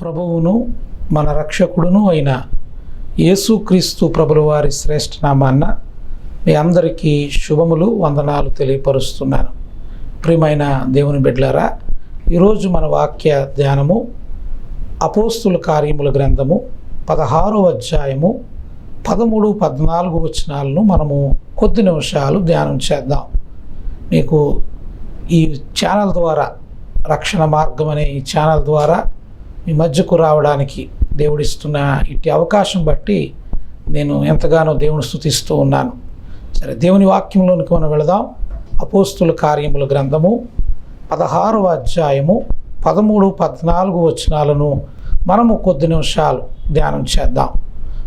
ప్రభువును మన రక్షకుడును అయిన యేసుక్రీస్తు ప్రభుల వారి శ్రేష్ఠ నామాన్న మీ అందరికీ శుభములు వందనాలు తెలియపరుస్తున్నాను. ప్రియమైన దేవుని బిడ్డలారా ఈరోజు మన వాక్య ధ్యానము అపోస్తుల కార్యముల గ్రంథము పదహారో అధ్యాయము పదమూడు పద్నాలుగు వచనాలను మనము కొద్ది నిమిషాలు ధ్యానం చేద్దాం. మీకు ఈ ఛానల్ ద్వారా రక్షణ మార్గం అనే ఈ ఛానల్ ద్వారా మీ మధ్యకు రావడానికి దేవుడిస్తున్న ఇట్టి అవకాశం బట్టి నేను ఎంతగానో దేవుని స్థుతిస్తూ ఉన్నాను. సరే దేవుని వాక్యంలోనికి మనం వెళదాం. అపోస్తుల కార్యముల గ్రంథము పదహారవ అధ్యాయము పదమూడు పద్నాలుగు వచనాలను మనము కొద్ది నిమిషాలు ధ్యానం చేద్దాం.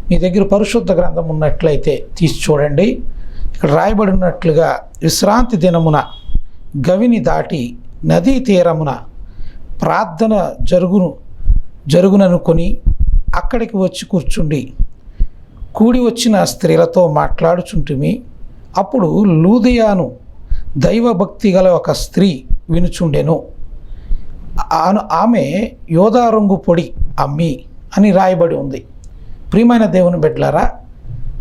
మీ దగ్గర పరిశుద్ధ గ్రంథం ఉన్నట్లయితే తీసి చూడండి. ఇక్కడ రాయబడినట్లుగా విశ్రాంతి దినమున గవిని దాటి నదీ తీరమున ప్రార్థన జరుగును జరుగుననుకొని అక్కడికి వచ్చి కూర్చుండి. కూడి వచ్చిన స్త్రీలతో మాట్లాడుచుంటిమి. అప్పుడు లూదియాను దైవభక్తి గల ఒక స్త్రీ వినుచుండెను. ఆమె యోధారంగు పొడి అమ్మి అని రాయబడి ఉంది. ప్రియమైన దేవుని బిడ్డలారా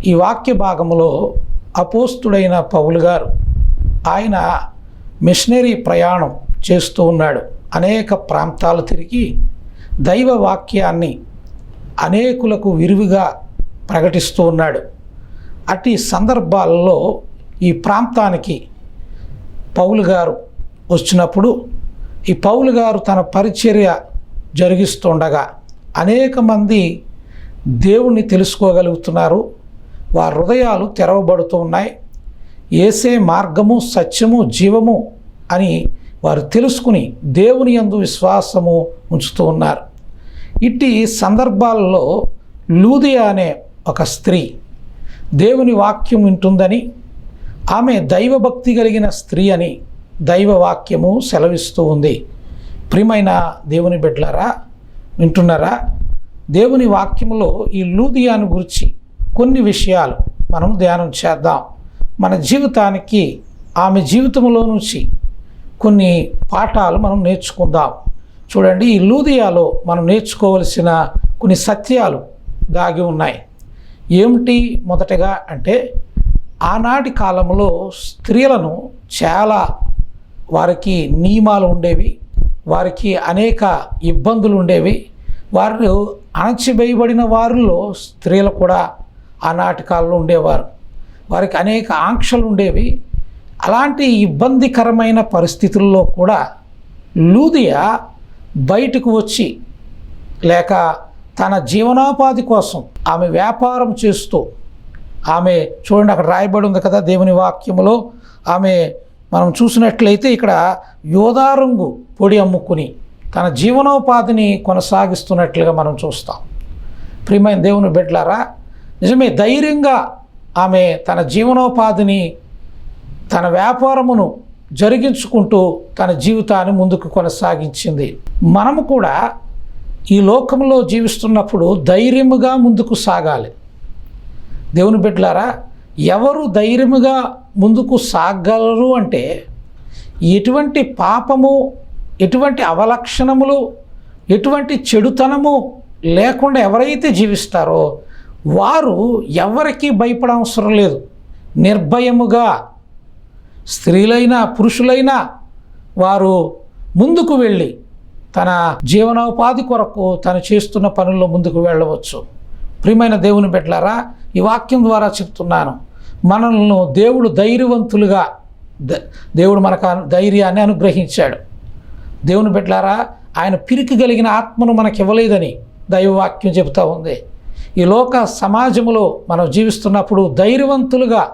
ఈ వాక్య భాగంలో అపోస్తుడైన పౌలు గారు ఆయన మిషనరీ ప్రయాణం చేస్తూ ఉన్నాడు. అనేక ప్రాంతాలు తిరిగి దైవ వాక్యాన్ని అనేకులకు విరివిగా ప్రకటిస్తూ ఉన్నాడు. అటు సందర్భాల్లో ఈ ప్రాంతానికి పౌలు గారు వచ్చినప్పుడు ఈ పౌలు గారు తన పరిచర్య జరిగిస్తుండగా అనేక మంది దేవుణ్ణి తెలుసుకోగలుగుతున్నారు. వారి హృదయాలు తెరవబడుతూ ఉన్నాయి. ఏసే మార్గము సత్యము జీవము అని వారు తెలుసుకుని దేవుని యందు విశ్వాసము ఉంచుతూ ఉన్నారు. ఇట్టి సందర్భాల్లో లూదియా అనే ఒక స్త్రీ దేవుని వాక్యం వింటుందని ఆమె దైవభక్తి కలిగిన స్త్రీ అని దైవ వాక్యము సెలవిస్తూ ఉంది. ప్రియమైన దేవుని బిడ్డలారా వింటున్నారా? దేవుని వాక్యములో ఈ లూదియాను గురించి కొన్ని విషయాలు మనం ధ్యానం చేద్దాం. మన జీవితానికి ఆమె జీవితంలో నుంచి కొన్ని పాఠాలు మనం నేర్చుకుందాం. చూడండి ఈ లూదియాలో మనం నేర్చుకోవలసిన కొన్ని సత్యాలు దాగి ఉన్నాయి. ఏమిటి మొదటగా అంటే ఆనాటి కాలంలో స్త్రీలను చాలా వారికి నియమాలు ఉండేవి వారికి అనేక ఇబ్బందులు ఉండేవి. వారు అణచివేయబడిన వారిలో స్త్రీలు కూడా ఆనాటి కాలంలో ఉండేవారు. వారికి అనేక ఆంక్షలు ఉండేవి. అలాంటి ఇబ్బందికరమైన పరిస్థితుల్లో కూడా లూదియా బయటకు వచ్చి లేక తన జీవనోపాధి కోసం ఆమె వ్యాపారం చేస్తూ ఆమె చూడండి అక్కడ రాయబడి ఉంది కదా దేవుని వాక్యములో. ఆమె మనం చూసినట్లయితే ఇక్కడ యోధారంగు పొడి అమ్ముకుని తన జీవనోపాధిని కొనసాగిస్తున్నట్లుగా మనం చూస్తాం. ప్రియమైన దేవుని బిడ్డలారా నిజమే ధైర్యంగా ఆమె తన జీవనోపాధిని తన వ్యాపారమును జరిగించుకుంటూ తన జీవితాన్ని ముందుకు కొనసాగించింది. మనము కూడా ఈ లోకంలో జీవిస్తున్నప్పుడు ధైర్యముగా ముందుకు సాగాలి. దేవుని బిడ్డలారా ఎవరు ధైర్యముగా ముందుకు సాగలరు అంటే ఎటువంటి పాపము ఎటువంటి అవలక్షణములు ఎటువంటి చెడుతనము లేకుండా ఎవరైతే జీవిస్తారో వారు ఎవరికీ భయపడవసరం లేదు. నిర్భయముగా స్త్రీలైనా పురుషులైనా వారు ముందుకు వెళ్ళి తన జీవనోపాధి కొరకు తను చేస్తున్న పనుల్లో ముందుకు వెళ్ళవచ్చు. ప్రియమైన దేవుని బిడ్డలారా ఈ వాక్యం ద్వారా చెప్తున్నాను. మనల్ని దేవుడు ధైర్యవంతులుగా ద- దేవుడు మనకు ధైర్యాన్ని అనుగ్రహించాడు. దేవుని బిడ్డలారా ఆయన పిరికి కలిగిన ఆత్మను మనకి ఇవ్వలేదని దైవవాక్యం చెబుతూ ఉంది. ఈ లోక సమాజంలో మనం జీవిస్తున్నప్పుడు ధైర్యవంతులుగా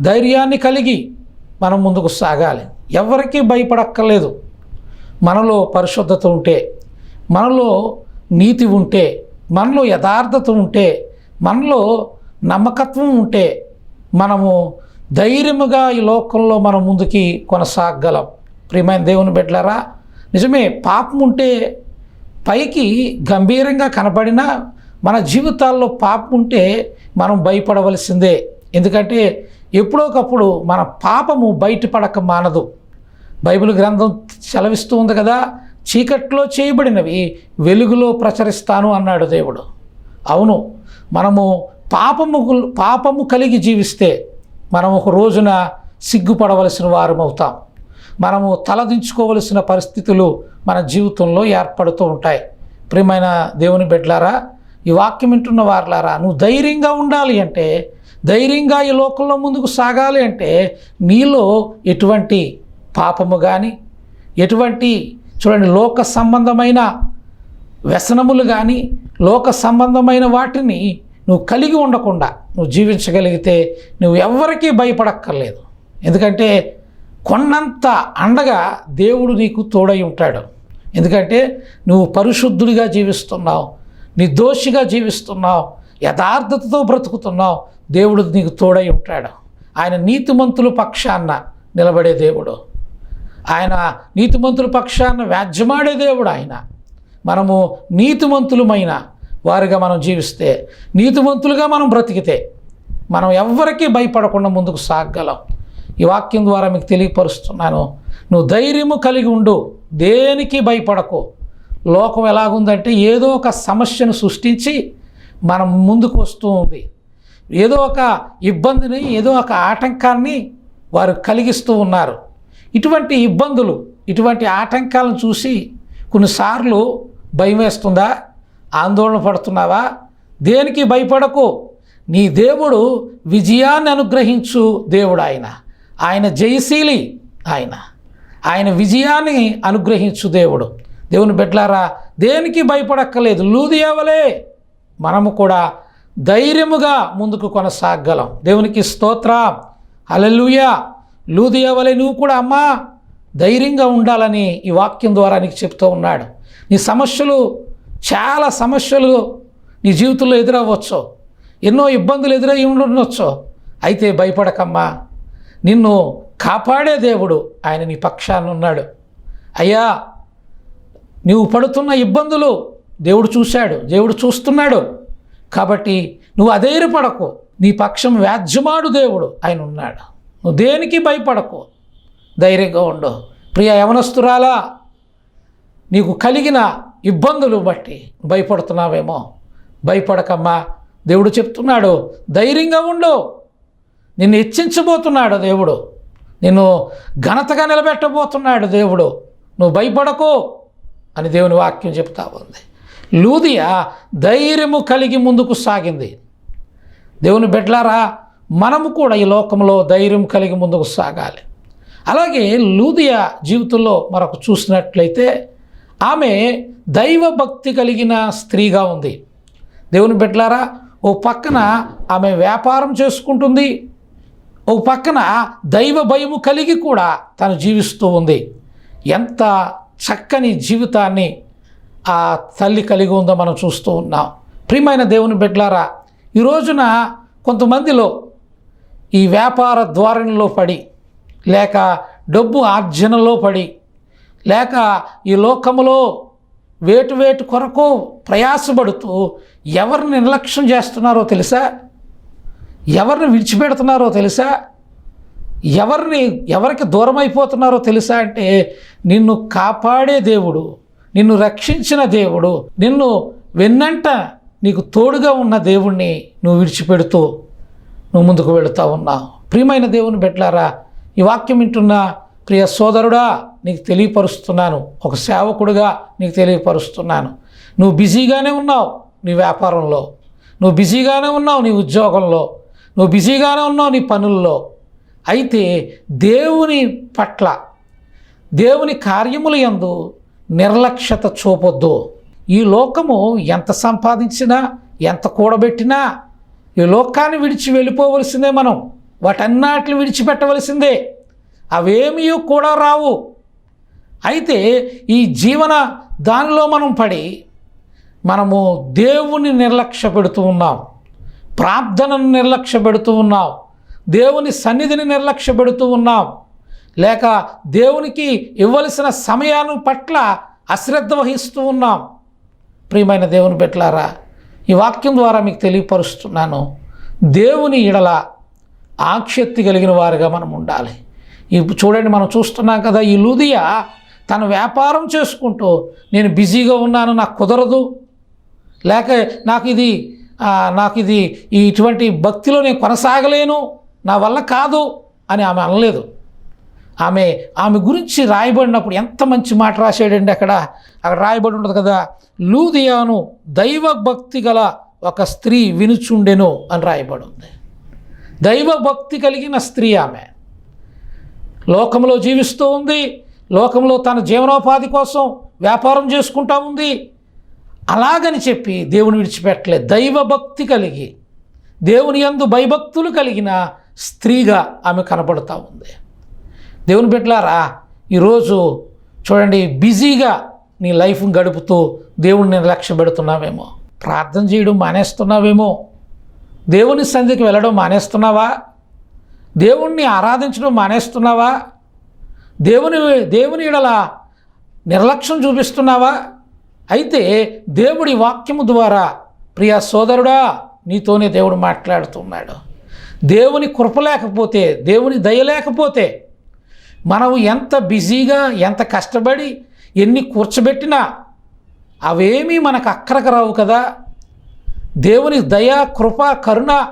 ధైర్యాన్ని కలిగి మనం ముందుకు సాగాలి. ఎవరికీ భయపడక్కర్లేదు. మనలో పరిశుద్ధత ఉంటే మనలో నీతి ఉంటే మనలో యథార్థత ఉంటే మనలో నమ్మకత్వం ఉంటే మనము ధైర్యముగా ఈ లోకంలో మనం ముందుకి కొనసాగలం. ప్రియమైన దేవుని బిడ్డలారా నిజమే పాపం ఉంటే పైకి గంభీరంగా కనబడినా మన జీవితాల్లో పాపం ఉంటే మనం భయపడవలసిందే. ఎందుకంటే ఎప్పుడోకప్పుడు మన పాపము బయటపడక మానదు. బైబిల్ గ్రంథం సెలవిస్తూ ఉంది కదా చీకట్లో చేయబడినవి వెలుగులో ప్రచరిస్తాను అన్నాడు దేవుడు. అవును మనము పాపము పాపము కలిగి జీవిస్తే మనం ఒక రోజున సిగ్గుపడవలసిన వారమవుతాం మనము తలదించుకోవలసిన పరిస్థితులు మన జీవితంలో ఏర్పడుతూ ఉంటాయి. ప్రియమైన దేవుని బిడ్డలారా ఈ వాక్యం వింటున్న వారులారా నువ్వు ధైర్యంగా ఉండాలి అంటే ధైర్యంగా ఈ లోకంలో ముందుకు సాగాలి అంటే నీలో ఎటువంటి పాపము కానీ ఎటువంటి చూడండి లోక సంబంధమైన వ్యసనములు కానీ లోక సంబంధమైన వాటిని నువ్వు కలిగి ఉండకుండా నువ్వు జీవించగలిగితే నువ్వు ఎవ్వరికీ భయపడక్కర్లేదు. ఎందుకంటే కొన్నంత అండగా దేవుడు నీకు తోడై ఉంటాడు. ఎందుకంటే నువ్వు పరిశుద్ధుడిగా జీవిస్తున్నావు నిర్దోషిగా జీవిస్తున్నావు యథార్థతతో బ్రతుకుతున్నావు దేవుడు నీకు తోడై ఉంటాడు. ఆయన నీతిమంతులు పక్షాన నిలబడే దేవుడు. ఆయన నీతిమంతుల పక్షాన వ్యాజ్యమాడే దేవుడు ఆయన. మనము నీతిమంతులమైన వారిగా మనం జీవిస్తే నీతిమంతులుగా మనం బ్రతికితే మనం ఎవ్వరికీ భయపడకుండా ముందుకు సాగగలం ఈ వాక్యం ద్వారా మీకు తెలియపరుస్తున్నాను. నువ్వు ధైర్యము కలిగి ఉండు దేనికి భయపడకు. లోకం ఎలాగుందంటే ఏదో ఒక సమస్యను సృష్టించి మనం ముందుకు వస్తూ ఉంది. ఏదో ఒక ఇబ్బందిని ఏదో ఒక ఆటంకాన్ని వారు కలిగిస్తూ ఉన్నారు. ఇటువంటి ఇబ్బందులు ఇటువంటి ఆటంకాలను చూసి కొన్నిసార్లు భయం వేస్తుందా? ఆందోళన పడుతున్నావా? దేనికి భయపడకు? నీ దేవుడు విజయాన్ని అనుగ్రహించు దేవుడు ఆయన. ఆయన జయశీలి ఆయన. ఆయన విజయాన్ని అనుగ్రహించు దేవుడు. దేవుని బిడ్డలారా దేనికి భయపడక్కర్లేదు. లూదియవలే. మనము కూడా ధైర్యముగా ముందుకు కొనసాగలం. దేవునికి స్తోత్ర. అలెలుయా లూదియవలే నువ్వు కూడా అమ్మా ధైర్యంగా ఉండాలని ఈ వాక్యం ద్వారా నీకు చెప్తూ ఉన్నాడు. నీ సమస్యలు చాలా సమస్యలు నీ జీవితంలో ఎదురవ్వచ్చు. ఎన్నో ఇబ్బందులు ఎదురై ఉండొచ్చు. అయితే భయపడకమ్మా నిన్ను కాపాడే దేవుడు ఆయన నీ పక్షాన ఉన్నాడు. అయ్యా నువ్వు పడుతున్న ఇబ్బందులు దేవుడు చూశాడు దేవుడు చూస్తున్నాడు. కాబట్టి నువ్వు అధైర్యపడకు. నీ పక్షం వ్యాజ్యమాడు దేవుడు ఆయన ఉన్నాడు. నువ్వు దేనికి భయపడకు? ధైర్యంగా ఉండు. ప్రియ యవనస్తురాలా నీకు కలిగిన ఇబ్బందులు బట్టి భయపడుతున్నావేమో. భయపడకమ్మా. దేవుడు చెప్తున్నాడు ధైర్యంగా ఉండు. నిన్ను హెచ్చించబోతున్నాడు దేవుడు. నిన్ను ఘనతగా నిలబెట్టబోతున్నాడు దేవుడు. నువ్వు భయపడకు అని దేవుని వాక్యం చెప్తా ఉంది. లూదియా ధైర్యము కలిగి ముందుకు సాగింది. దేవుని బిడ్డలారా మనము కూడా ఈ లోకంలో ధైర్యం కలిగి ముందుకు సాగాలి. అలాగే లూదియా జీవితంలో మరొక చూసినట్లయితే ఆమె దైవ భక్తి కలిగిన స్త్రీగా ఉంది. దేవుని బిడ్డలారా ఓ పక్కన ఆమె వ్యాపారం చేసుకుంటుంది. ఓ పక్కన దైవ భయము కలిగి కూడా తను జీవిస్తూ ఉంది. ఎంత చక్కని జీవితాన్ని ఆ తల్లి కలిగి ఉందో మనం చూస్తూ ఉన్నాం. ప్రియమైన దేవుని బిడ్డలారా ఈ రోజున కొంతమందిలో ఈ వ్యాపార ధోరణిలో పడి లేక డబ్బు ఆర్జనలో పడి లేక ఈ లోకములో వేటు వేటు కొరకు ప్రయాసపడుతూ ఎవరిని నిర్లక్ష్యం చేస్తున్నారో తెలుసా? ఎవరిని విడిచిపెడుతున్నారో తెలుసా? ఎవరిని ఎవరికి దూరం అయిపోతున్నారో తెలుసా అంటే నిన్ను కాపాడే దేవుడు నిన్ను రక్షించిన దేవుడు నిన్ను వెన్నంట నీకు తోడుగా ఉన్న దేవుణ్ణి నువ్వు విడిచిపెడుతూ నువ్వు ముందుకు వెళుతూ ఉన్నావు ప్రియమైన దేవుని బిడ్డలారా ఈ వాక్యం వింటున్న ప్రియ సోదరుడా నీకు తెలియపరుస్తున్నాను. ఒక సేవకుడుగా నీకు తెలియపరుస్తున్నాను. నువ్వు బిజీగానే ఉన్నావు నీ వ్యాపారంలో. నువ్వు బిజీగానే ఉన్నావు నీ ఉద్యోగంలో. నువ్వు బిజీగానే ఉన్నావు నీ పనుల్లో. అయితే దేవుని పట్ల దేవుని కార్యములు యందు నిర్లక్ష్యత చూపొద్దు. ఈ లోకము ఎంత సంపాదించినా ఎంత కూడబెట్టినా ఈ లోకాన్ని విడిచి వెళ్ళిపోవలసిందే మనం. వాటన్నిటిని విడిచిపెట్టవలసిందే. అవేమీ కూడా రావు. అయితే ఈ జీవన దానిలో మనం పడి మనము దేవుని నిర్లక్ష్య పెడుతూ ఉన్నాం. ప్రార్థనను నిర్లక్ష్య పెడుతూ ఉన్నాం. దేవుని సన్నిధిని నిర్లక్ష్య పెడుతూ ఉన్నాం. లేక దేవునికి ఇవ్వలసిన సమయాన్ని పట్ల అశ్రద్ధ వహిస్తూ ఉన్నాం. ప్రియమైన దేవుని పెట్టలారా ఈ వాక్యం ద్వారా మీకు తెలియపరుస్తున్నాను. దేవుని ఎడల ఆక్షక్తి కలిగిన వారుగా మనం ఉండాలి. ఇప్పుడు చూడండి మనం చూస్తున్నాం కదా ఈ లూదియా తన వ్యాపారం చేసుకుంటూ నేను బిజీగా ఉన్నాను నాకు కుదరదు లేక నాకు ఇది నాకు ఇది ఇటువంటి భక్తిలో నేను కొనసాగలేను నా వల్ల కాదు అని ఆమె అనలేదు. ఆమె ఆమె గురించి రాయబడినప్పుడు ఎంత మంచి మాట రాశాడండి అక్కడ? అక్కడ రాయబడి ఉండదు కదా లూదియాను దైవ భక్తి గల ఒక స్త్రీ వినుచుండెను అని రాయబడి ఉంది. దైవభక్తి కలిగిన స్త్రీ ఆమె. లోకంలో జీవిస్తూ ఉంది లోకంలో తన జీవనోపాధి కోసం వ్యాపారం చేసుకుంటా ఉంది. అలాగని చెప్పి దేవుని విడిచిపెట్టలేదు. దైవభక్తి కలిగి దేవుని యందు భయభక్తులు కలిగిన స్త్రీగా ఆమె కనబడుతూ ఉంది. దేవుని బిడ్డలారా ఈరోజు చూడండి బిజీగా నీ లైఫ్ని గడుపుతూ దేవుడిని నిర్లక్ష్య పెడుతున్నావేమో. ప్రార్థన చేయడం మానేస్తున్నావేమో. దేవుని సంధికి వెళ్ళడం మానేస్తున్నావా? దేవుణ్ణి ఆరాధించడం మానేస్తున్నావా? దేవుని దేవుని ఎడల నిర్లక్ష్యం చూపిస్తున్నావా? అయితే దేవుడి వాక్యము ద్వారా ప్రియ సోదరుడా నీతోనే దేవుడు మాట్లాడుతున్నాడు. దేవుని కృప లేకపోతే దేవుని దయ లేకపోతే మనం ఎంత బిజీగా ఎంత కష్టపడి ఎన్ని కూర్చోబెట్టినా అవేమీ మనకు అక్కరకు రావు కదా. దేవుని దయ కృప కరుణ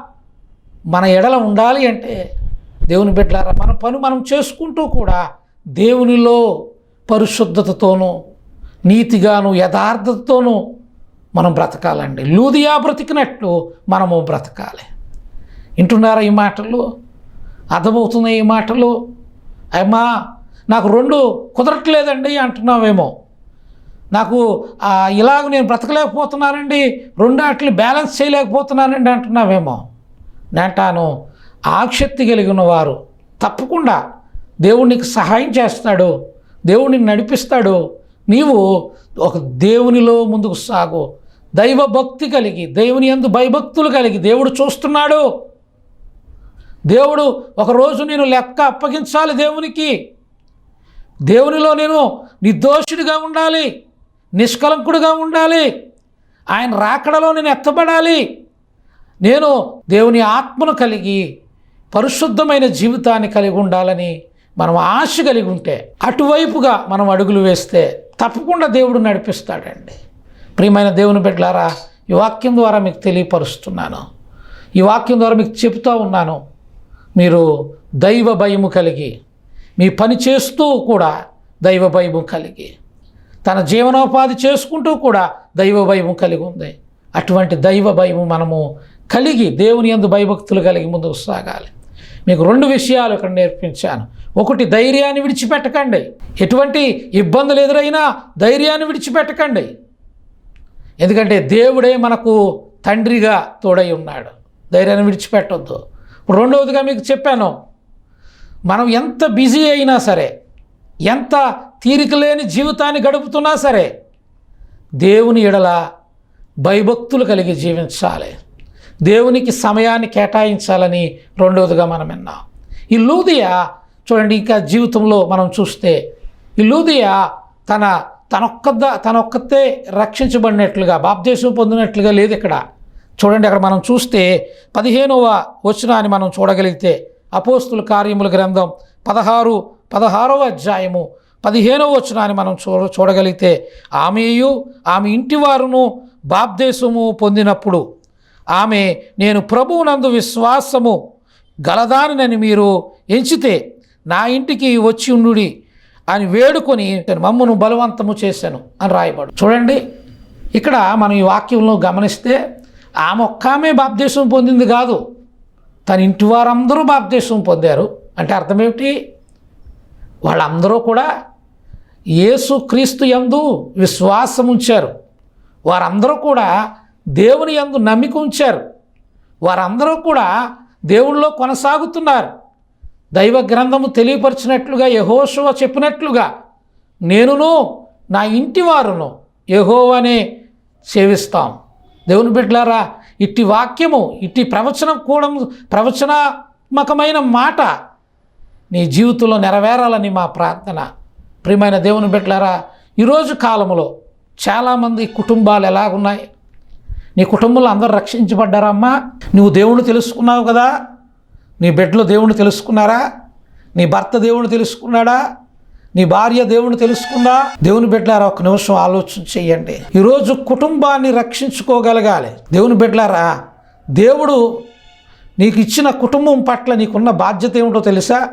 మన ఎడల ఉండాలి అంటే దేవుని బిడ్డలారా మన పని మనం చేసుకుంటూ కూడా దేవునిలో పరిశుద్ధతతోనూ నీతిగాను యథార్థతతోనూ మనం బ్రతకాలండి. లూదియా బ్రతికినట్లు మనము బ్రతకాలి. వింటున్నారా ఈ మాటలు? అర్థమవుతున్నాయి ఈ మాటలు? అమ్మా నాకు రెండు కుదరట్లేదండి అంటున్నావేమో. నాకు ఇలాగ నేను బ్రతకలేకపోతున్నానండి రెండు అట్లు బ్యాలెన్స్ చేయలేకపోతున్నానండి అంటున్నావేమో. నేంటాను ఆక్షక్తి కలిగిన వారు తప్పకుండా దేవుడు నీకు సహాయం చేస్తాడు దేవుడు నిన్ను నడిపిస్తాడు నీవు ఒక దేవునిలో ముందుకు సాగు. దైవ భక్తి కలిగి దేవుని యందు భయభక్తులు కలిగి దేవుడు చూస్తున్నాడు. దేవుడు ఒకరోజు నేను లెక్క అప్పగించాలి దేవునికి. దేవునిలో నేను నిర్దోషుడిగా ఉండాలి నిష్కలంకుడిగా ఉండాలి. ఆయన రాకడలో నేను ఎత్తబడాలి. నేను దేవుని ఆత్మను కలిగి పరిశుద్ధమైన జీవితాన్ని కలిగి ఉండాలని మనం ఆశ కలిగి ఉంటే అటువైపుగా మనం అడుగులు వేస్తే తప్పకుండా దేవుడు నడిపిస్తాడండి. ప్రియమైన దేవుని బిడ్డలారా ఈ వాక్యం ద్వారా మీకు తెలియపరుస్తున్నాను. ఈ వాక్యం ద్వారా మీకు చెబుతూ ఉన్నాను. మీరు దైవ భయము కలిగి మీ పని చేస్తూ కూడా దైవ భయము కలిగి తన జీవనోపాధి చేసుకుంటూ కూడా దైవ భయము కలిగి ఉంది. అటువంటి దైవ భయము మనము కలిగి దేవుని యందు భయభక్తులు కలిగి ముందుకు సాగాలి. మీకు రెండు విషయాలు ఇక్కడ నేర్పించాను. ఒకటి ధైర్యాన్ని విడిచిపెట్టకండి. ఎటువంటి ఇబ్బందులు ఎదురైనా ధైర్యాన్ని విడిచిపెట్టకండి. ఎందుకంటే దేవుడే మనకు తండ్రిగా తోడై ఉన్నాడు. ధైర్యాన్ని విడిచిపెట్టొద్దు. ఇప్పుడు రెండవదిగా మీకు చెప్పాను మనం ఎంత బిజీ అయినా సరే ఎంత తీరిక లేని జీవితాన్ని గడుపుతున్నా సరే దేవుని ఎడల భయభక్తులు కలిగి జీవించాలి. దేవునికి సమయాన్ని కేటాయించాలని రెండవదిగా మనం విన్నాం. ఈ లూదియా చూడండి ఇంకా జీవితంలో మనం చూస్తే ఈ లూదియా తన తనొక్కద తనొక్కతే రక్షించబడినట్లుగా బాప్దేశం పొందినట్లుగా లేదు ఇక్కడ. చూడండి అక్కడ మనం చూస్తే పదిహేనవ వచనాన్ని మనం చూడగలిగితే అపోస్తుల కార్యముల గ్రంథం పదహారు పదహారవ అధ్యాయము. పదిహేనవ వచనాన్ని మనం చూ చూడగలిగితే ఆమెయు ఆమె ఇంటి వారును బాప్దేశము పొందినప్పుడు ఆమె నేను ప్రభువునందు విశ్వాసము గలదానినని మీరు ఎంచితే నా ఇంటికి వచ్చి ఉండుడి అని వేడుకొని మమ్మను బలవంతము చేశాను అని రాయబడు. చూడండి ఇక్కడ మనం ఈ వాక్యంలో గమనిస్తే ఆమె ఒక్కామే బాప్దేశం పొందింది కాదు. తన ఇంటి వారందరూ బాప్దేశం పొందారు. అంటే అర్థం ఏమిటి? వాళ్ళందరూ కూడా యేసు క్రీస్తు యందు విశ్వాసం ఉంచారు. వారందరూ కూడా దేవుని యందు నమ్మిక ఉంచారు. వారందరూ కూడా దేవుళ్ళలో కొనసాగుతున్నారు. దైవ గ్రంథము తెలియపరిచినట్లుగా యహోశువ చెప్పినట్లుగా నేనును నా ఇంటి వారును యహోవనే సేవిస్తాం. దేవుని బిడ్డలారా ఇట్టి వాక్యము ఇట్టి ప్రవచనం కూడా ప్రవచనాత్మకమైన మాట నీ జీవితంలో నెరవేరాలని మా ప్రార్థన. ప్రియమైన దేవుని బిడ్డలారా ఈరోజు కాలంలో చాలామంది కుటుంబాలు ఎలాగున్నాయి? నీ కుటుంబంలో అందరూ రక్షించబడ్డారమ్మా నువ్వు దేవుణ్ణి తెలుసుకున్నావు కదా? నీ బిడ్డలు దేవుణ్ణి తెలుసుకున్నారా? నీ భర్త దేవుణ్ణి తెలుసుకున్నాడా? నీ భార్య దేవుని తెలుసుకుందా? దేవుని బిడ్డలారా ఒక నిమిషం ఆలోచన చేయండి. ఈరోజు కుటుంబాన్ని రక్షించుకోగలగాలి. దేవుని బిడ్డలారా దేవుడు నీకు ఇచ్చిన కుటుంబం పట్ల నీకున్న బాధ్యత ఏమిటో తెలుసా?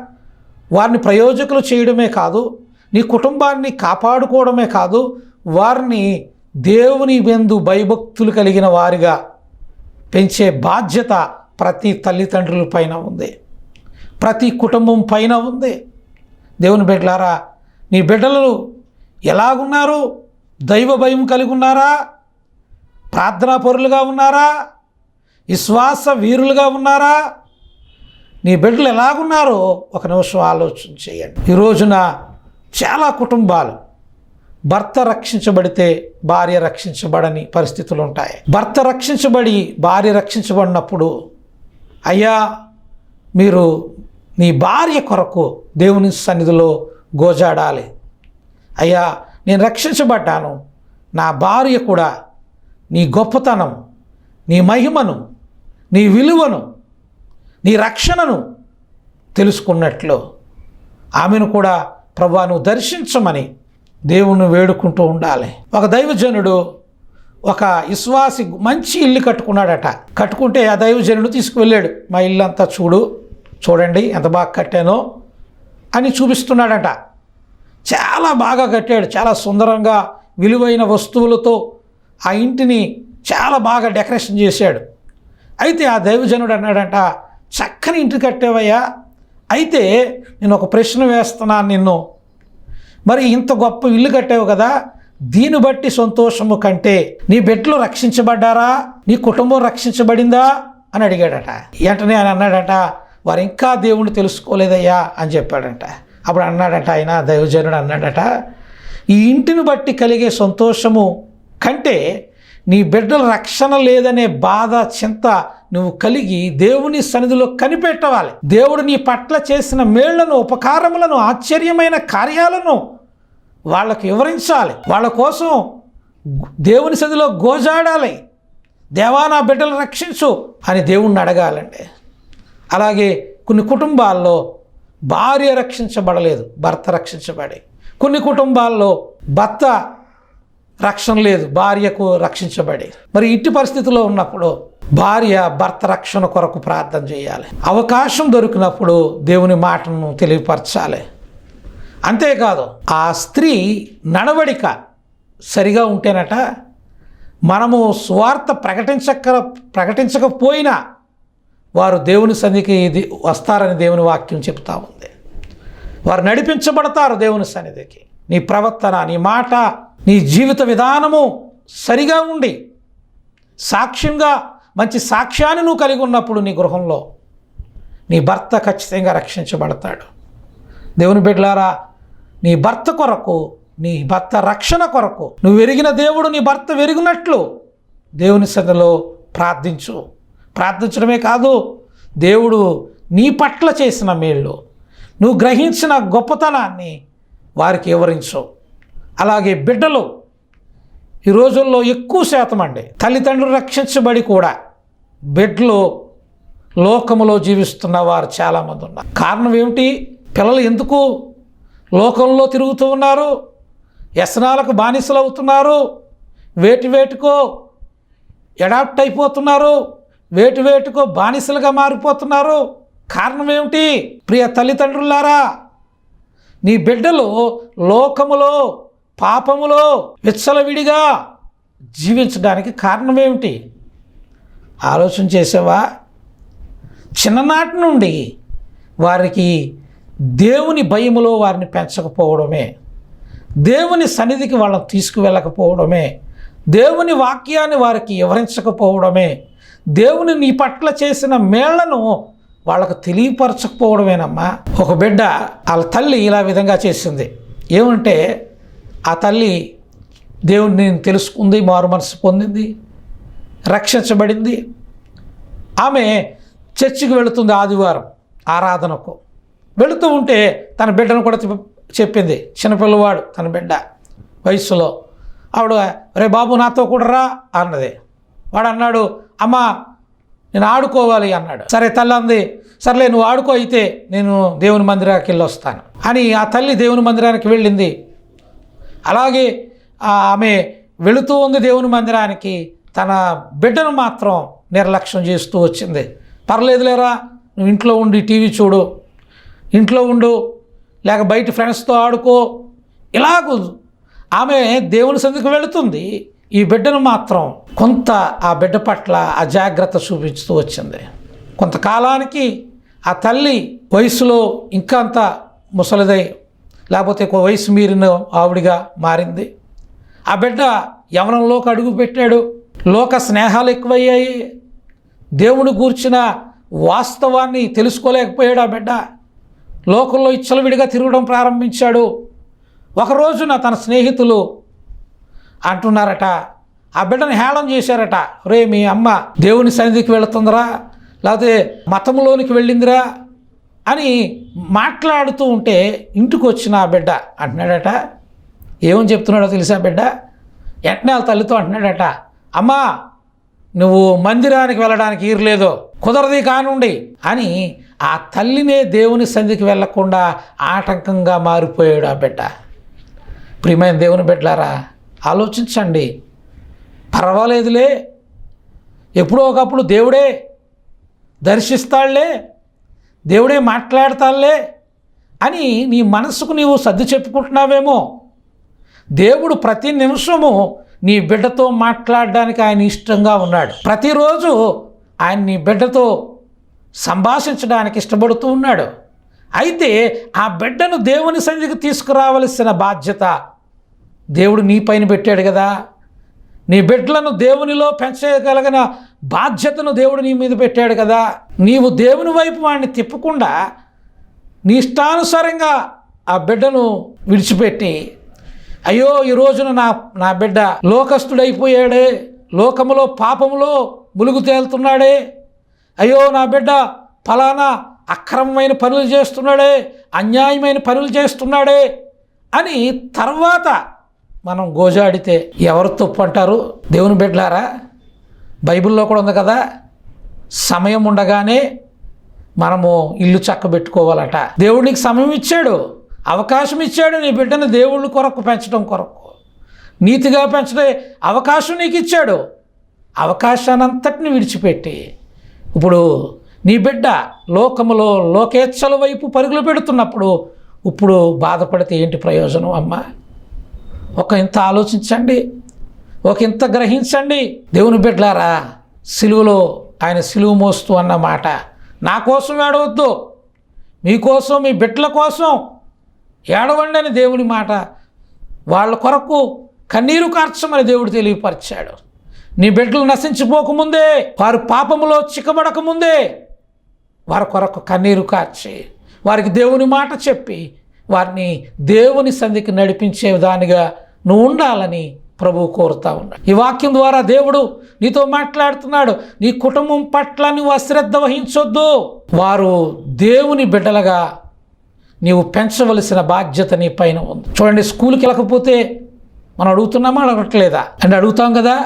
వారిని ప్రయోజకులు చేయడమే కాదు నీ కుటుంబాన్ని కాపాడుకోవడమే కాదు వారిని దేవుని బెందు భయభక్తులు కలిగిన వారిగా పెంచే బాధ్యత ప్రతి తల్లిదండ్రుల పైన ఉంది. ప్రతి కుటుంబం పైన ఉంది. దేవుని బిడ్డలారా నీ బిడ్డలు ఎలాగున్నారు దైవ భయం కలిగి ఉన్నారా? ప్రార్థనా పరులుగా ఉన్నారా? విశ్వాస వీరులుగా ఉన్నారా? నీ బిడ్డలు ఎలాగున్నారో ఒక నిమిషం ఆలోచన చేయండి. ఈ రోజున చాలా కుటుంబాలు భర్త రక్షించబడితే భార్య రక్షించబడని పరిస్థితులు ఉంటాయి. భర్త రక్షించబడి భార్య రక్షించబడినప్పుడు అయ్యా మీరు నీ భార్య కొరకు దేవుని సన్నిధిలో గోజాడాలి. అయ్యా నేను రక్షించబడ్డాను. నా భార్య కూడా నీ గొప్పతనం నీ మహిమను నీ విలువను నీ రక్షణను తెలుసుకున్నట్లు. ఆమెను కూడా ప్రభా నువ్వు దర్శించమని దేవుణ్ణి వేడుకుంటూ ఉండాలి. ఒక దైవజనుడు ఒక విశ్వాసి మంచి ఇల్లు కట్టుకున్నాడట. కట్టుకుంటే ఆ దైవజనుడు తీసుకువెళ్ళాడు. మా ఇల్లు అంతా చూడు చూడండి ఎంత బాగా కట్టానో. అని చూపిస్తున్నాడట. చాలా బాగా కట్టాడు. చాలా సుందరంగా విలువైన వస్తువులతో ఆ ఇంటిని చాలా బాగా డెకరేషన్ చేశాడు. అయితే ఆ దైవజనుడు అన్నాడంట చక్కని ఇంటి కట్టావయ్యా. అయితే నేను ఒక ప్రశ్న వేస్తున్నాను నిన్ను. మరి ఇంత గొప్ప ఇల్లు కట్టావు కదా దీన్ని బట్టి సంతోషము కంటే నీ బిడ్డలు రక్షించబడ్డారా? నీ కుటుంబం రక్షించబడిందా? అని అడిగాడట. వెంటనే ఆయన అన్నాడట వారు ఇంకా దేవుణ్ణి తెలుసుకోలేదయ్యా అని చెప్పాడంట. అప్పుడు అన్నాడట ఆయన దైవజనుడు అన్నాడట ఈ ఇంటిని బట్టి కలిగే సంతోషము కంటే నీ బిడ్డల రక్షణ లేదనే బాధ చింత నువ్వు కలిగి దేవుని సన్నిధిలో కనిపెట్టవాలి. దేవుడు నీ పట్ల చేసిన మేళ్ళను ఉపకారములను ఆశ్చర్యమైన కార్యాలను వాళ్ళకు వివరించాలి. వాళ్ళ కోసం దేవుని సన్నిధిలో గోజాడాలి. దేవా నా బిడ్డలు రక్షించు అని దేవుణ్ణి అడగాలండి. అలాగే కొన్ని కుటుంబాల్లో భార్య రక్షించబడలేదు భర్త రక్షించబడి. కొన్ని కుటుంబాల్లో భర్త రక్షణ లేదు భార్యకు రక్షించబడి. మరి ఇట్టి పరిస్థితిలో ఉన్నప్పుడు భార్య భర్త రక్షణ కొరకు ప్రార్థన చేయాలి. అవకాశం దొరికినప్పుడు దేవుని మాటను తెలియపరచాలి. అంతేకాదు ఆ స్త్రీ నడవడిక సరిగా ఉంటేనట మనము స్వార్థ ప్రకటించక ప్రకటించకపోయినా వారు దేవుని సన్నిధికి ఇది వస్తారని దేవుని వాక్యం చెప్తా ఉంది. వారు నడిపించబడతారు దేవుని సన్నిధికి. నీ ప్రవర్తన నీ మాట నీ జీవిత విధానము సరిగా ఉండి సాక్ష్యంగా మంచి సాక్ష్యాన్ని నువ్వు కలిగి ఉన్నప్పుడు నీ గృహంలో నీ భర్త ఖచ్చితంగా రక్షించబడతాడు. దేవుని బిడ్డలారా నీ భర్త కొరకు నీ భర్త రక్షణ కొరకు నువ్వు ఎరిగిన దేవుడు నీ భర్త వెరిగినట్లు దేవుని సన్నిలో ప్రార్థించు. ప్రార్థించడమే కాదు దేవుడు నీ పట్ల చేసిన మేళ్ళు నువ్వు గ్రహించిన గొప్పతనాన్ని వారికి వివరించు. అలాగే బిడ్డలు ఈ రోజుల్లో ఎక్కువ శాతం అండి తల్లిదండ్రులు రక్షించబడి కూడా బిడ్డలు లోకములో జీవిస్తున్న వారు చాలామంది ఉన్నారు. కారణం ఏమిటి? పిల్లలు ఎందుకు లోకంలో తిరుగుతూ ఉన్నారు? వ్యసనాలకు బానిసలు అవుతున్నారు వేటి వేటుకో ఎడాప్ట్ అయిపోతున్నారు? వేటు వేటుకో బానిసలుగా మారిపోతున్నారు. కారణం ఏమిటి? ప్రియ తల్లిదండ్రులారా నీ బిడ్డలు లోకములో పాపములో విచ్చలవిడిగా జీవించడానికి కారణం ఏమిటి? ఆలోచన చేసేవా? చిన్ననాటి నుండి వారికి దేవుని భయములో వారిని పెంచకపోవడమే దేవుని సన్నిధికి వాళ్ళని తీసుకువెళ్ళకపోవడమే దేవుని వాక్యాన్ని వారికి వివరించకపోవడమే దేవుని నీ పట్ల చేసిన మేళ్ళను వాళ్ళకు తెలియపరచకపోవడమేనమ్మా. ఒక బిడ్డ వాళ్ళ తల్లి ఇలా విధంగా చేసింది. ఏమంటే ఆ తల్లి దేవుడిని తెలుసుకుంది మారు మనసు పొందింది రక్షించబడింది. ఆమె చర్చికి వెళుతుంది ఆదివారం ఆరాధనకు. వెళుతూ ఉంటే తన బిడ్డను కూడా చెప్పింది. చిన్నపిల్లవాడు తన బిడ్డ వయస్సులో ఆవిడ రే బాబు నాతో కూడా రా అన్నది. వాడు అన్నాడు అమ్మా నేను ఆడుకోవాలి అన్నాడు. సరే తల్లి అంది సర్లే నువ్వు ఆడుకో అయితే నేను దేవుని మందిరానికి వెళ్ళి వస్తాను అని ఆ తల్లి దేవుని మందిరానికి వెళ్ళింది. అలాగే ఆమె వెళుతూ ఉంది దేవుని మందిరానికి తన బిడ్డను మాత్రం నిర్లక్ష్యం చేస్తూ వచ్చింది. పర్లేదులేరా నువ్వు ఇంట్లో ఉండి టీవీ చూడు ఇంట్లో ఉండు లేక బయట ఫ్రెండ్స్తో ఆడుకో. ఇలాగూ ఆమె దేవుని సందుకు వెళుతుంది. ఈ బిడ్డను మాత్రం కొంత ఆ బిడ్డ పట్ల అజాగ్రత్త చూపిస్తూ వచ్చింది. కొంతకాలానికి ఆ తల్లి వయసులో ఇంకా అంత ముసలిదై లేకపోతే ఒక వయసు మీరిన ఆవిడిగా మారింది. ఆ బిడ్డ యవనంలోకి అడుగు పెట్టాడు. లోక స్నేహాలు ఎక్కువయ్యాయి. దేవుని గూర్చిన వాస్తవాన్ని తెలుసుకోలేకపోయాడు ఆ బిడ్డ. లోకంలో ఇచ్చలవిడిగా తిరగడం ప్రారంభించాడు. ఒక రోజున తన స్నేహితులు అంటున్నారట. ఆ బిడ్డను హేళం చేశారట. రే మీ అమ్మ దేవుని సన్నిధికి వెళుతుందిరా లేకపోతే మతంలోనికి వెళ్ళిందిరా అని మాట్లాడుతూ ఉంటే ఇంటికి వచ్చిన ఆ బిడ్డ అంటున్నాడట. ఏమని చెప్తున్నాడో తెలుసా బిడ్డ? వెంటనే వాళ్ళ తల్లితో అంటున్నాడట. అమ్మా నువ్వు మందిరానికి వెళ్ళడానికి ఈరలేదు కుదరది కానుండి అని ఆ తల్లినే దేవుని సంధికి వెళ్ళకుండా ఆటంకంగా మారిపోయాడు ఆ బిడ్డ. ప్రియమైన దేవుని బిడ్డలారా ఆలోచించండి. పర్వాలేదులే. ఎప్పుడో ఒకప్పుడు దేవుడే దర్శిస్తాడులే దేవుడే మాట్లాడతాడులే అని నీ మనసుకు నీవు సర్ది చెప్పుకుంటున్నావేమో. దేవుడు ప్రతి నిమిషము నీ బిడ్డతో మాట్లాడడానికి ఆయన ఇష్టంగా ఉన్నాడు. ప్రతిరోజు ఆయన నీ బిడ్డతో సంభాషించడానికి ఇష్టపడుతూ ఉన్నాడు. అయితే ఆ బిడ్డను దేవుని సన్నిధికి తీసుకురావలసిన బాధ్యత దేవుడు నీ పైన పెట్టాడు కదా. నీ బిడ్డలను దేవునిలో పెంచగలిగిన బాధ్యతను దేవుడు నీ మీద పెట్టాడు కదా. నీవు దేవుని వైపు వాడిని తిప్పకుండా నీ ఇష్టానుసారంగా ఆ బిడ్డను విడిచిపెట్టి అయ్యో ఈ రోజున నా నా బిడ్డ లోకస్తుడైపోయాడే లోకములో పాపములో ములుగు తేలుతున్నాడే అయ్యో నా బిడ్డ ఫలానా అక్రమమైన పనులు చేస్తున్నాడే అన్యాయమైన పనులు చేస్తున్నాడే అని తర్వాత మనం గోజాడితే ఎవరు తప్పు అంటారు? దేవుని బిడ్డలారా బైబిల్లో కూడా ఉంది కదా సమయం ఉండగానే మనము ఇల్లు చక్కబెట్టుకోవాలట. దేవుడు నీకు సమయం ఇచ్చాడు అవకాశం ఇచ్చాడు నీ బిడ్డను దేవుళ్ళ కొరకు పెంచడం కొరకు. నీతిగా పెంచడే అవకాశం నీకు ఇచ్చాడు. అవకాశానంతటిని విడిచిపెట్టి. ఇప్పుడు నీ బిడ్డ లోకములో లోకేచ్ఛల వైపు పరుగులు పెడుతున్నప్పుడు ఇప్పుడు బాధపడితే ఏంటి ప్రయోజనం అమ్మా? ఒక ఇంత ఆలోచించండి ఒక ఇంత గ్రహించండి. దేవుని బిడ్డలారా సిలువలో ఆయన సిలువ మోస్తూ అన్న మాట నా కోసం ఏడవద్దు. మీకోసం మీ బిడ్డల కోసం ఏడవండి అని దేవుని మాట వాళ్ళ కొరకు కన్నీరు కార్చమని దేవుడు తెలియపరిచాడు. నీ బిడ్డలు నశించిపోకముందే వారు పాపములో చిక్కబడకముందే వారి కొరకు కన్నీరు కార్చి వారికి దేవుని మాట చెప్పి వారిని దేవుని సంధికి నడిపించే విధానిగా నువ్వు ఉండాలని ప్రభువు కోరుతా ఉన్నాడు. ఈ వాక్యం ద్వారా దేవుడు నీతో మాట్లాడుతున్నాడు. నీ కుటుంబం పట్ల నువ్వు అశ్రద్ధ వహించొద్దు. వారు దేవుని బిడ్డలుగా నీవు పెంచవలసిన బాధ్యత నీ పైన ఉంది. చూడండి స్కూల్కి వెళ్ళకపోతే మనం అడుగుతున్నామా అడగట్లేదా? అంటే అడుగుతాం కదా.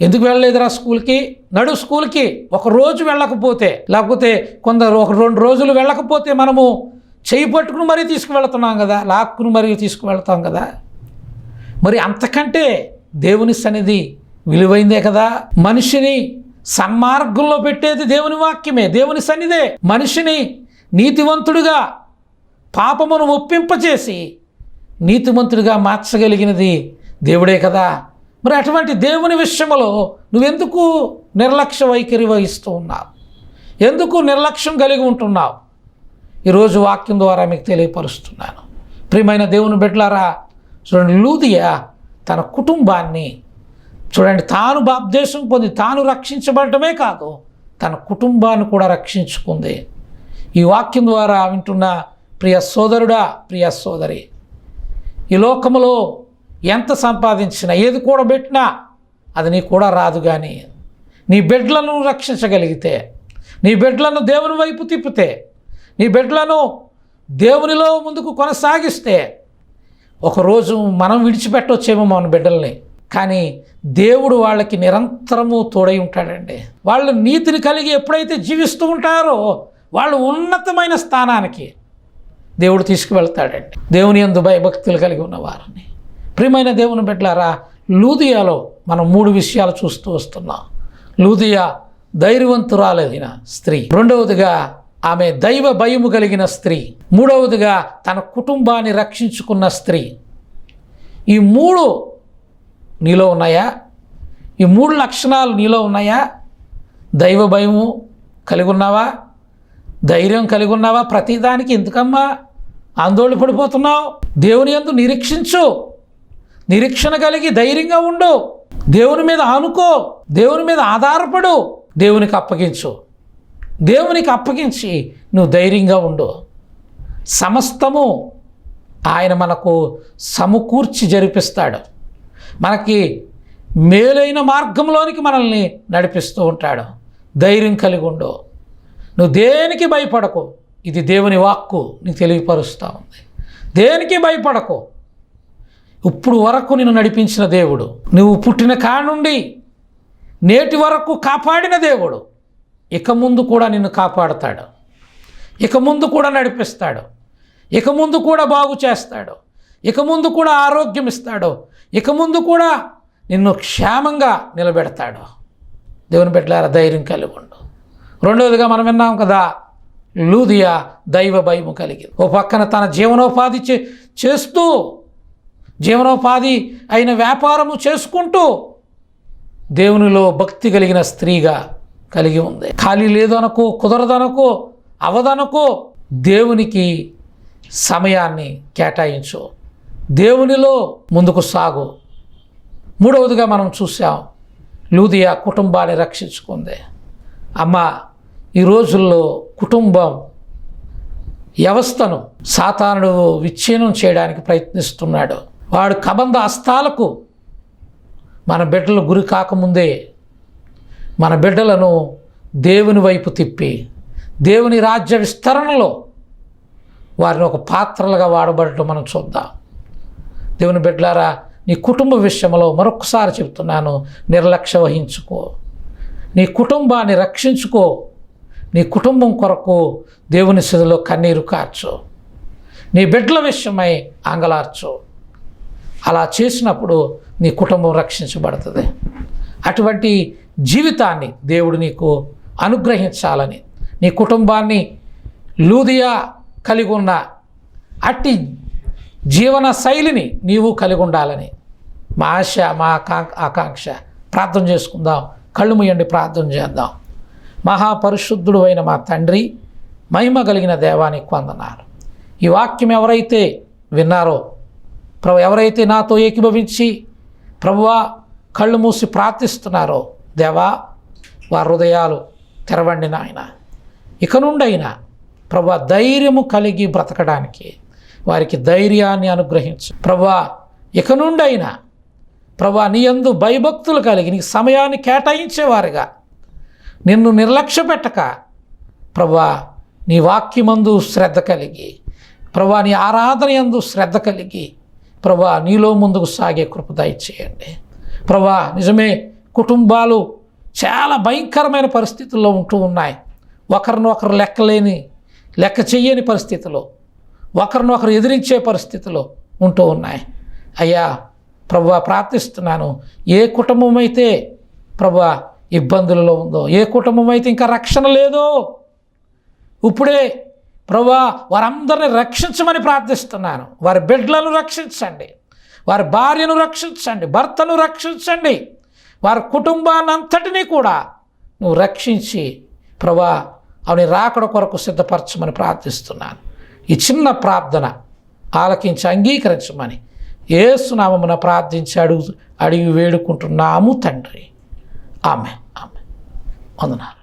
ఎందుకు వెళ్ళలేదురా స్కూల్కి? నడు స్కూల్కి. ఒక రోజు వెళ్ళకపోతే లేకపోతే కొందరు ఒక రెండు రోజులు వెళ్ళకపోతే మనము చేయి పట్టుకుని మరీ తీసుకువెళ్తున్నాం కదా. లాక్కుని మరీ తీసుకువెళ్తాం కదా. మరి అంతకంటే దేవుని సన్నిధి విలువైందే కదా. మనిషిని సన్మార్గంలో పెట్టేది దేవుని వాక్యమే దేవుని సన్నిధే. మనిషిని నీతివంతుడిగా పాపమును ఒప్పింపచేసి నీతిమంతుడిగా మార్చగలిగినది దేవుడే కదా. మరి అటువంటి దేవుని విషయంలో నువ్వెందుకు నిర్లక్ష్య వైఖరి వహిస్తూ ఉన్నావు? ఎందుకు నిర్లక్ష్యం కలిగి ఉంటున్నావు? ఈరోజు వాక్యం ద్వారా మీకు తెలియపరుస్తున్నాను. ప్రియమైన దేవుని బిడ్డలారా చూడండి లూదియా తన కుటుంబాన్ని చూడండి తాను బాప్దేశం పొంది తాను రక్షించబడటమే కాదు తన కుటుంబాన్ని కూడా రక్షించుకుంది. ఈ వాక్యం ద్వారా వింటున్న ప్రియ సోదరుడా ప్రియ సోదరి ఈ లోకములో ఎంత సంపాదించినా ఏది కూడబెట్టినా అది నీ కూడా రాదు కానీ నీ బిడ్డలను రక్షించగలిగితే నీ బిడ్డలను దేవుని వైపు తిప్పితే నీ బిడ్డలను దేవునిలో ముందుకు కొనసాగిస్తే ఒకరోజు మనం విడిచిపెట్టొచ్చేమో మన బిడ్డల్ని కానీ దేవుడు వాళ్ళకి నిరంతరము తోడై ఉంటాడండి. వాళ్ళు నీతిని కలిగి ఎప్పుడైతే జీవిస్తూ ఉంటారో వాళ్ళు ఉన్నతమైన స్థానానికి దేవుడు తీసుకువెళ్తాడండి. దేవుని యందు భయభక్తులు కలిగి ఉన్న వారిని. ప్రియమైన దేవుని బిడ్డలారా లూదియాలో మనం మూడు విషయాలు చూస్తూ వస్తున్నాం. లూదియా ధైర్యవంతురాలైన స్త్రీ. రెండవదిగా ఆమె దైవ భయము కలిగిన స్త్రీ. మూడవదిగా తన కుటుంబాన్ని రక్షించుకున్న స్త్రీ. ఈ మూడు నీలో ఉన్నాయా? ఈ మూడు లక్షణాలు నీలో ఉన్నాయా? దైవ భయము కలిగి ఉన్నావా? ధైర్యం కలిగి ఉన్నావా? ప్రతిదానికి ఎందుకమ్మా? ఆందోళన పడిపోతున్నావు. దేవుని యందు నిరీక్షించు. నిరీక్షణ కలిగి ధైర్యంగా ఉండు. దేవుని మీద ఆనుకో. దేవుని మీద ఆధారపడు. దేవునికి అప్పగించు. దేవునికి అప్పగించి నువ్వు ధైర్యంగా ఉండు. సమస్తము ఆయన మనకు సమకూర్చి జరిపిస్తాడు. మనకి మేలైన మార్గంలోనికి మనల్ని నడిపిస్తూ ఉంటాడు. ధైర్యం కలిగి ఉండు. నువ్వు దేనికి భయపడకు? ఇది దేవుని వాక్కు. నీకు తెలియపరుస్తూ ఉంది. దేనికి భయపడకు? ఇప్పుడు వరకు నిన్ను నడిపించిన దేవుడు. నువ్వు పుట్టిన కానుండి నేటి వరకు కాపాడిన దేవుడు. ఇక ముందు కూడా నిన్ను కాపాడతాడు. ఇక ముందు కూడా నడిపిస్తాడు. ఇక ముందు కూడా బాగు చేస్తాడు. ఇక ముందు కూడా ఆరోగ్యం ఇస్తాడు. ఇక ముందు కూడా నిన్ను క్షేమంగా నిలబెడతాడు. దేవుని బిడ్డలారా ధైర్యం కలిగి ఉండు రెండవదిగా మనం విన్నాం కదా లూదియా దైవ భయము కలిగింది. ఓ పక్కన తన జీవనోపాధి చే చేస్తూ జీవనోపాధి అయిన వ్యాపారము చేసుకుంటూ దేవునిలో భక్తి కలిగిన స్త్రీగా కలిగి ఉంది. ఖాళీ లేదనుకో కుదరదనుకో అవదనుకో దేవునికి సమయాన్ని కేటాయించు. దేవునిలో ముందుకు సాగు. మూడవదిగా మనం చూసాం లూదియా కుటుంబాన్ని రక్షించుకుంది. అమ్మ ఈ రోజుల్లో కుటుంబం వ్యవస్థను సాతానుడు విచ్ఛిన్నం చేయడానికి ప్రయత్నిస్తున్నాడు. వాడు కబంధ హస్తాలకు మన బిడ్డలు గురి కాకముందే మన బిడ్డలను దేవుని వైపు తిప్పి దేవుని రాజ్య విస్తరణలో వారిని ఒక పాత్రలుగా వాడబడటం మనం చూద్దాం. దేవుని బిడ్డలారా నీ కుటుంబ విషయంలో మరొకసారి చెప్తున్నాను నిర్లక్ష్య వహించుకో. నీ కుటుంబాన్ని రక్షించుకో. నీ కుటుంబం కొరకు దేవుని సిధిలో కన్నీరు కార్చు. నీ బిడ్డల విషయమై ఆంగలార్చు. అలా చేసినప్పుడు నీ కుటుంబం రక్షించబడుతుంది. అటువంటి జీవితాన్ని దేవుడు నీకు అనుగ్రహించాలని నీ కుటుంబాన్ని లూదియా కలిగి ఉన్న అట్టి జీవన శైలిని నీవు కలిగి ఉండాలని. మా ఆశ మా ఆకాంక్ష ప్రార్థన చేసుకుందాం. కళ్ళు ముయ్యండి ప్రార్థన చేద్దాం. మహాపరిశుద్ధుడు అయిన మా తండ్రి మహిమ కలిగిన దేవానికి వందనాలు. ఈ వాక్యం ఎవరైతే విన్నారో ప్రభు ఎవరైతే నాతో ఏకీభవించి ప్రభువా కళ్ళు మూసి ప్రార్థిస్తున్నారో దేవా వారి హృదయాలు తెరవండి నాయన. ఇక నుండైనా ప్రభు ధైర్యము కలిగి బ్రతకడానికి వారికి ధైర్యాన్ని అనుగ్రహించు. ప్రభా ఇక నుండైనా ప్రభా నీ యందు భయభక్తులు కలిగి నీ సమయాన్ని కేటాయించేవారుగా. నిన్ను నిర్లక్ష్య పెట్టక ప్రభా నీ వాక్యమందు శ్రద్ధ కలిగి ప్రభా నీ ఆరాధన యందు శ్రద్ధ కలిగి ప్రభా నీలో ముందుకు సాగే కృప దయచేయండి. ప్రభా నిజమే కుటుంబాలు చాలా భయంకరమైన పరిస్థితుల్లో ఉంటూ ఉన్నాయి. ఒకరినొకరు లెక్కలేని లెక్క చెయ్యని పరిస్థితిలో ఒకరినొకరు ఎదిరించే పరిస్థితిలో ఉంటూ ఉన్నాయి. అయ్యా ప్రభు ప్రార్థిస్తున్నాను ఏ కుటుంబం అయితే ప్రభు ఇబ్బందులలో ఉందో ఏ కుటుంబం అయితే ఇంకా రక్షణ లేదో ఇప్పుడే ప్రభా వారందరిని రక్షించమని ప్రార్థిస్తున్నాను. వారి బిడ్డలను రక్షించండి. వారి భార్యను రక్షించండి. భర్తను రక్షించండి. వారి కుటుంబాన్నంతటినీ కూడా నువ్వు రక్షించి ప్రభా అవని రాకడ కొరకు సిద్ధపరచమని ప్రార్థిస్తున్నాను. ఈ చిన్న ప్రార్థన ఆలకించి అంగీకరించమని ఏసునామమున ప్రార్థించి అడుగు అడిగి వేడుకుంటున్నాము తండ్రి. ఆమె ఆమె వందనాలు.